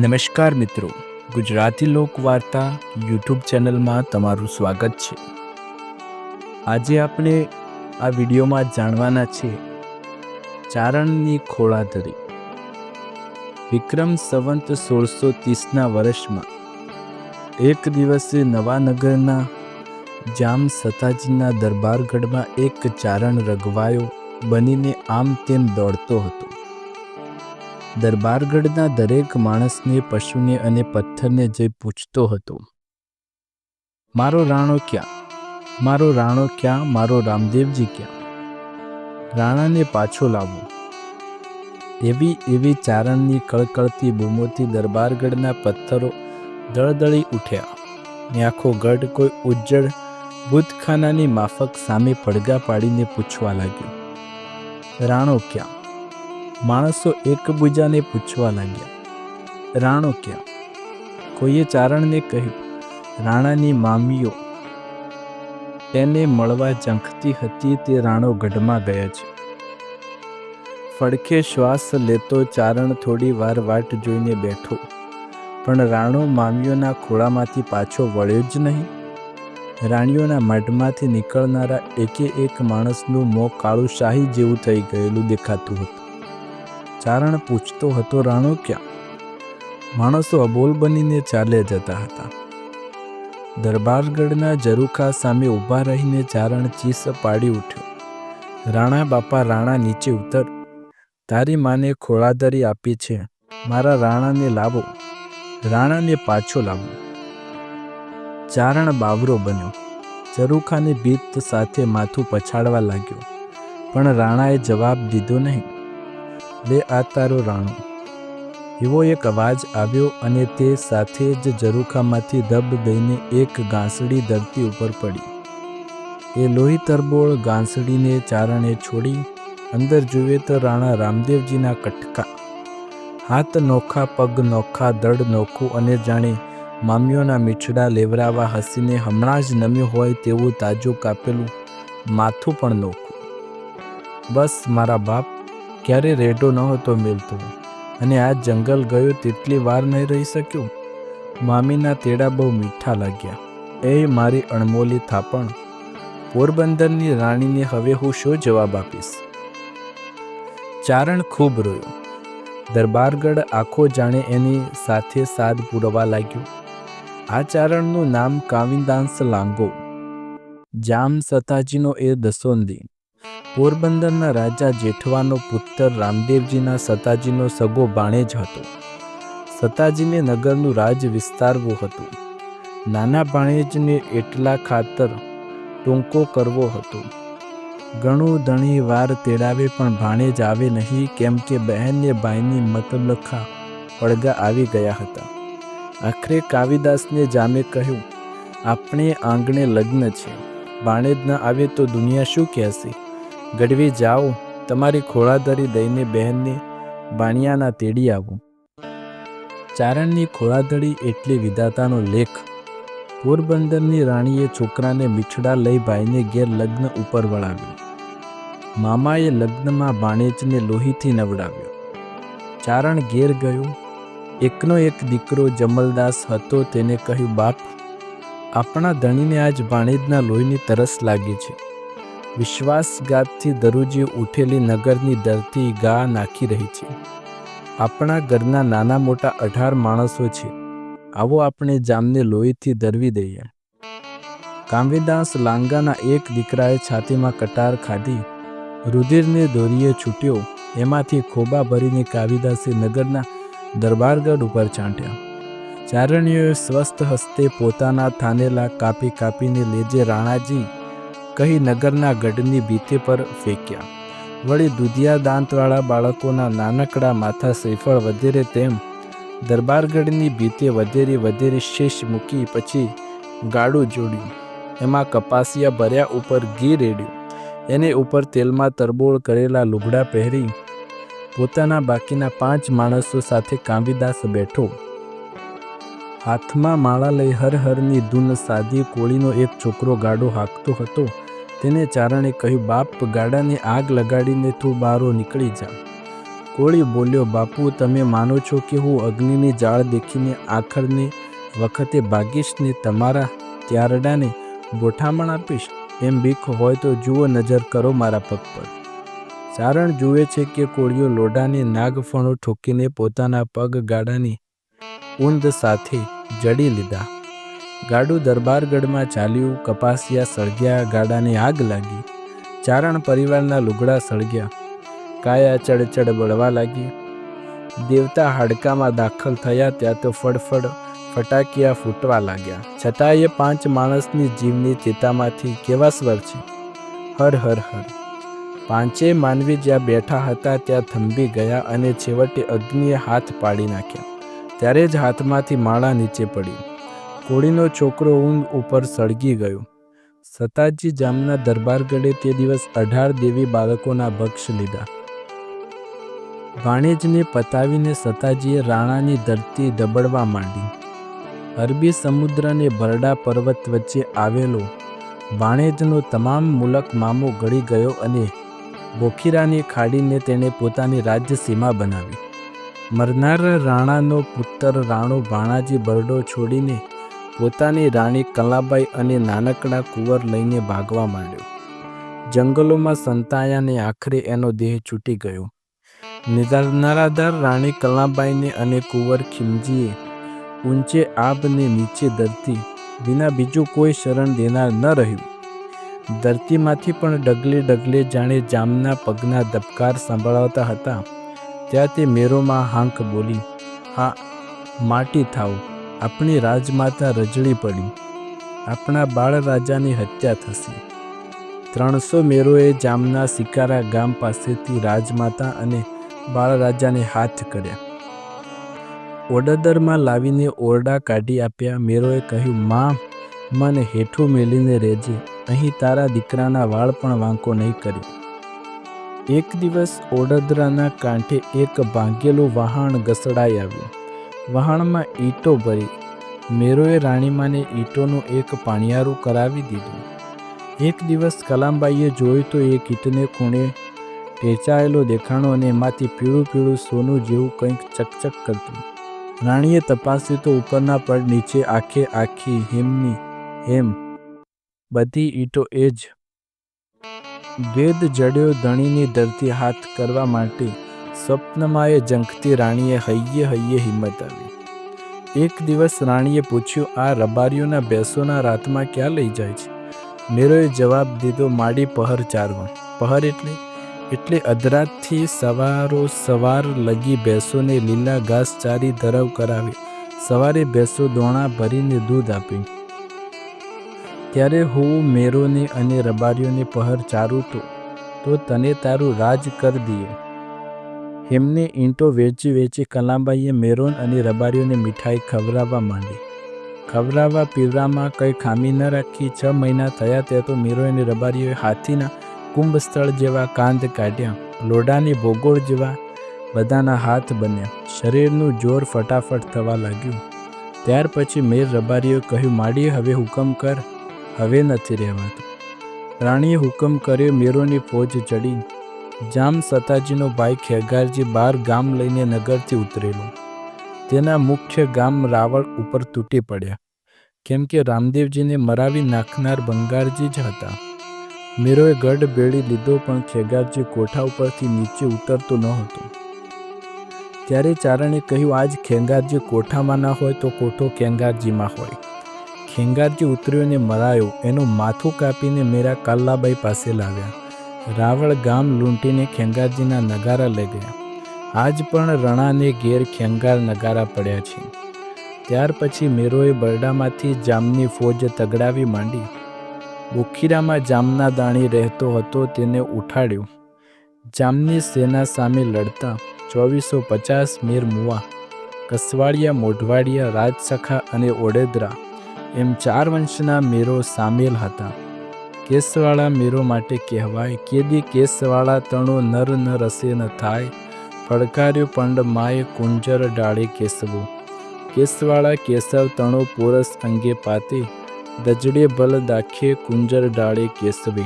નમસ્કાર મિત્રો. ગુજરાતી લોકવાર્તા યુટ્યુબ ચેનલમાં તમારું સ્વાગત છે. આજે આપણે આ વિડીયોમાં જાણવાના છે ચારણની ખોળાધરી. વિક્રમ સંવંત સોળસો ત્રીસના વર્ષમાં એક દિવસે નવાનગરના જામ સતાજીના દરબારગઢમાં એક ચારણ રઘવાયો બનીને આમ તેમ દોડતો હતો. દરબારગઢના દરેક માણસને, પશુને અને પથ્થરને જઈ પૂછતો હતો, મારો રાણો ક્યાં? મારો રાણો ક્યાં? મારો રામદેવજી ક્યાં? રાણાને પાછો લાવો. એવી એવી ચારણની કળકળતી બૂમોથી દરબારગઢના પથ્થરો દળદળી ઉઠ્યા. ને આખો ગઢ કોઈ ઉજ્જડ બુતખાનાની માફક સામે પડઘા પાડીને પૂછવા લાગ્યો, રાણો ક્યાં? માણસો એકબીજાને પૂછવા લાગ્યા, રાણો ક્યાં? કોઈએ ચારણને કહ્યું, રાણાની મામીઓ. તેને મળવા ઝંખતી હતી તે રાણો ગઢમાં ગયા છે. ફડકે શ્વાસ લેતો ચારણ થોડી વાર વાટ જોઈને બેઠો, પણ રાણો મામીઓના ખોળામાંથી પાછો વળ્યો જ નહીં. રાણીઓના મઢમાંથી નીકળનારા એકે એક માણસનું મોં કાળું શાહી જેવું થઈ ગયેલું દેખાતું હતું. ચારણ પૂછતો હતો, રાણો, ક્યાં? માણસો અબોલ બનીને ચાલે જતા હતા. દરબારગઢના ઝરૂખા સામે ઊભા રહીને ચારણ ચીસ પાડી ઉઠ્યો. રાણા બાપા, રાણા નીચે ઉતર. તારી માને ખોળાદરી આપી છે. મારા રાણાને લાવો. રાણાને પાછો લાવો. ચારણ બાવરો બન્યો. ઝરૂખાની ભીત સાથે માથું પછાડવા લાગ્યો. પણ રાણાએ જવાબ દીધો નહીં. લે આ તારો રાણો. એવો એક અવાજ આવ્યો અને તે સાથે જ ઝરૂખામાંથી દબ દઈને એક ગાંસડી ધરતી ઉપર પડી. એ લોહી તરબોળ ગાંસડીને ચારણે છોડી અંદર જુએ તો રાણા રામદેવજીના કટકા. હાથ નોખા, પગ નોખા, દડ નોખું અને જાણે મામીઓના મીઠડા લેવરાવા હસીને હમણાં જ નમ્યું હોય તેવું તાજું કાપેલું માથું પણ નોખું. બસ મારા બાપ ક્યારે રેડો નહોતો મિલતો. અને આ જંગલ ગયો તેટલી વાર નહીં રહી શક્યું? મામીના તેડા બહુ મીઠા લાગ્યા. એ મારી અણમોલી થાપણ. પોરબંદરની રાણીને હવે હું શું જવાબ આપીશ? ચારણ ખૂબ રોયો. દરબારગઢ આખો જાણે એની સાથે સાદ પૂરવા લાગ્યો. આ ચારણનું નામ કાવિંદાંસ લાંગો. જામ સતાજીનો એ દસોંદી. પોરબંદરના રાજા જેઠવાનો પુત્ર રામદેવજીના સતાજીનો સગો ભાણેજ હતો. સતાજીને નગરનું રાજ વિસ્તારવું હતું. નાના ભાણેજને એટલા ખાતર ટૂંકો કરવો હતો. ઘણું ધણી વાર તેડાવે પણ ભાણેજ આવે નહીં કેમ કે બહેનને ભાઈની મતલખા પડગા આવી ગયા હતા. આખરે કાવિદાસને જામે કહ્યું, આપણે આંગણે લગ્ન છે. ભાણેજ ન આવે તો દુનિયા શું કહેશે? ગઢવી જાઓ, તમારી ખોળાધરી દઈને બહેનને બાણિયાના તેડી આવો. ચારણની ખોળાધડી એટલી વિધાતાનો લેખ. પોરબંદરની રાણીએ છોકરાને મીઠડા લઈ ભાઈને ઘેર લગ્ન ઉપર વળાવ્યો. મામાએ લગ્નમાં બાણેજને લોહીથી નવડાવ્યો. ચારણ ઘેર ગયો. એકનો એક દીકરો જમલદાસ હતો, તેને કહ્યું, બાપ, આપણા ધણીને આજ બાણેજના લોહીની તરસ લાગી છે. વિશ્વાસઘાતથી દરરોજે ઉઠેલી નગરની ધરતી ગા નાખી રહી છે. આપણા ઘરના નાના મોટા અઢાર માણસો છે. આવો આપણે જામને લોહીથી ધરવી દઈએ. કાંવિદાસ લાંગાના એક દીકરાએ છાતીમાં કટાર ખાધી. રુધિરને દોરીએ છૂટ્યો. એમાંથી ખોબા ભરીને કાવિદાસે નગરના દરબારગઢ ઉપર છાંટ્યા ચારણીઓએ સ્વસ્થ હસ્તે પોતાના થાનેલા કાપી કાપીને લેજે રાણાજી કહી નગરના ગઢની ભીતે પર ફેંક્યા. વળી દુધિયા દાંતવાળા બાળકોના નાનકડા માથા શ્રીફળ વધેરે તેમ દરબારગઢની ભીતે વધેરી વધેરી શેષ મૂકી પછી ગાડું જોડ્યું. એમાં કપાસિયા ભર્યા ઉપર ઘી રેડ્યું. એને ઉપર તેલમાં તરબોળ કરેલા લુગડા પહેરી પોતાના બાકીના પાંચ માણસો સાથે કાંબીદાસ બેઠો. હાથમાં માળા લઈ હર હરની ધૂન સાદી કોળીનો એક છોકરો ગાડો હાંકતો હતો. તેને ચારણે કહ્યું, બાપ, ગાડાને આગ લગાડીને તું બારો નીકળી જા. કોળી બોલ્યો, બાપુ, તમે માનો છો કે હું અગ્નિની જાળ દેખીને આખરને વખતે ભાગીશ ને તમારા ત્યારડાને ગોઠામણ આપીશ? એમ બીક હોય તો જુઓ, નજર કરો મારા પગ પર. ચારણ જુએ છે કે કોળીઓ લોઢાને નાગફણો ઠોકીને પોતાના પગ ગાડાની ઊંધ સાથે જડી લીધા. ગાડું દરબારગઢમાં ચાલ્યું, કપાસિયા સળગ્યા, ગાડાને આગ લાગી, ચારણ પરિવારના લુગડા સળગ્યા, કાયા ચડચડ બળવા લાગી. દેવતા હાડકામાં દાખલ થયા ત્યાં તો ફડફડ ફટાકિયા ફૂટવા લાગ્યા. છતાં એ પાંચ માણસની જીવની ચેતામાંથી કેવા સ્વર છે? હર હર હર. પાંચેય માનવી જ્યાં બેઠા હતા ત્યાં થંભી ગયા અને છેવટે અગ્નિએ હાથ પાડી નાખ્યા. ત્યારે જ હાથમાંથી માળા નીચે પડી. કોળીનો છોકરો ઊંઘ ઉપર સળગી ગયો. સતાજી જામના દરબારગઢે તે દિવસ અઢાર દેવી બાળકોના ભક્ષ લીધા. વાણિજને પતાવીને સતાજીએ રાણાની ધરતી દબડવા માંડી. અરબી સમુદ્રને ભરડા પર્વત વચ્ચે આવેલો વાણેજનો તમામ મુલક મામો ગળી ગયો અને બોખીરાની ખાડીને તેણે પોતાની રાજ્ય સીમા બનાવી. મરનારા રાણાનો પુત્ર રાણો ભાણાજી બરડો છોડીને પોતાની રાણી કલાબાઈ અને નાનકડા કુંવર લઈને ભાગવા માંડ્યો. જંગલોમાં સંતાયાને આખરે એનો દેહ છૂટી ગયો. નિરાધાર રાણી કલાબાઈને અને કુંવર ખીમજીએ ઊંચે આબને નીચે ધરતી વિના બીજું કોઈ શરણ દેનાર ન રહ્યું. ધરતીમાંથી પણ ડગલે ડગલે જાણે જામના પગના ધબકાર સંભળાવતા હતા. ત્યાં તે મેરોમાં હાંક બોલી, હા, માટી થાવ. આપણી રાજમાતા રજળી પડી. આપણા બાળ રાજાની હત્યા થશે. ત્રણસો મેરોએ જામના સિકારા ગામ પાસેથી રાજમાતા અને બાળરાજાને હાથ કર્યા. ઓડદરમાં લાવીને ઓરડા કાઢી આપ્યા. મેરોએ કહ્યું, માં, મને હેઠું મેલીને રહેજે. અહીં તારા દીકરાના વાળ પણ વાંકો નહીં કર્યો. એક દિવસ ઓડદરાના કાંઠે એક ભાંગેલું વહાણ ઘસડાઈ આવ્યું. વહાણમાં ઈંટો ભરી મેરોએ રાણીમાને ઈંટોનું એક પાણિયારું કરાવી દીધું. એક દિવસ કલામબાઈએ જોયું તો એ કીટને ખૂણે ટેચાયેલો દેખાણો અને એમાંથી પીળું પીળું સોનું જેવું કંઈક ચકચક કરતું. રાણીએ તપાસ્યું તો ઉપરના પડ નીચે આખે આખી હેમની હેમ બધી ઈંટો એ જ. વેદ જડ્યો ધણીની ધરતી હાથ કરવા માટે સ્વપ્નમાં એ ઝંખતી રાણીએ હૈયે હૈયે હિંમત આવી. એક દિવસ રાણીએ પૂછ્યું, આ રબારીઓના ભેંસોના રાતમાં ક્યાં લઈ જાય છે? નીરોએ જવાબ દીધો, માડી પહર ચારવા. પહર એટલે એટલે અધરાતથી સવારો સવાર લગી ભેંસોને લીલા ઘાસ ચારી ધરવ કરાવી. સવારે ભેંસો દોણા ભરીને દૂધ આપ્યું ત્યારે હું, મેરોને અને રબારીઓને પહર ચારું તો તને તારું રાજ કર દઈએ. એમને ઈંટો વેચી વેચી કલાબાઈએ મેરોન અને રબારીઓને મીઠાઈ ખવડાવવા માંડી. ખવડાવવા પીવડામાં કંઈ ખામી ન રાખી છ મહિના થયા ત્યાં તો મીરો અને રબારીઓએ હાથીના કુંભસ્થળ જેવા કાંધ કાઢ્યા. લોઢાની ભોગોળ જેવા બધાના હાથ બન્યા. શરીરનું જોર ફટાફટ થવા લાગ્યું. ત્યાર પછી મેર રબારીઓ કહ્યું, માડીએ, હવે હુકમ કર. હવે નથી રહેવાતું. રાણીએ હુકમ કર્યો, મેરોની ફોજ ચડી. જામ સતાજીનો ભાઈ ખેગારજી બાર ગામ લઈને નગરથી ઉતરેલો. તેના મુખ્ય ગામ રાવળ ઉપર તૂટી પડ્યા. કેમ કે રામદેવજીને મરાવી નાખનાર બંગારજી જ હતા. મીરોએ ગઢ બેડી લીધો પણ ખેગારજી કોઠા ઉપરથી નીચે ઉતરતો ન હતો. ત્યારે ચારણે કહ્યું, આજ ખેંગારજી કોઠામાં ના હોય તો કોઠો ખેંગારજીમાં હોય. ખેંગારજી ઉતર્યો ને મરાયો. એનું માથું કાપીને મેરા કાલ્લાબાઈ પાસે લાવ્યા. રાવળ ગામ લૂંટીને ખેંગારજીના નગારા લઈ ગયા. આજ પણ રણાને ઘેર ખેંગાર નગારા પડ્યા છે. ત્યાર પછી મેરોએ બરડામાંથી જામની ફોજ તગડાવી માંડી. બોખીરામાં જામના દાણી રહેતો હતો તેને ઉઠાડ્યો. જામની સેના સામે લડતા ચોવીસો પચાસ મેર મુવા, કસવાડિયા, મોઢવાડિયા, રાજસખા અને ઓડેદરા એમ ચાર વંશના મેરો સામેલ હતા. કેસવાળા મેરો માટે કહેવાય. કેદી કેસવાળા તણો નર ન રસે ન થાય. ફડકાર્યો પંડ માએ કુંજર ડાળે કેસવો. કેસવાળા કેસવ તણો પોરસ અંગે પાતે. દજડે બલ દાખે કુંજર ડાળે કેસવે.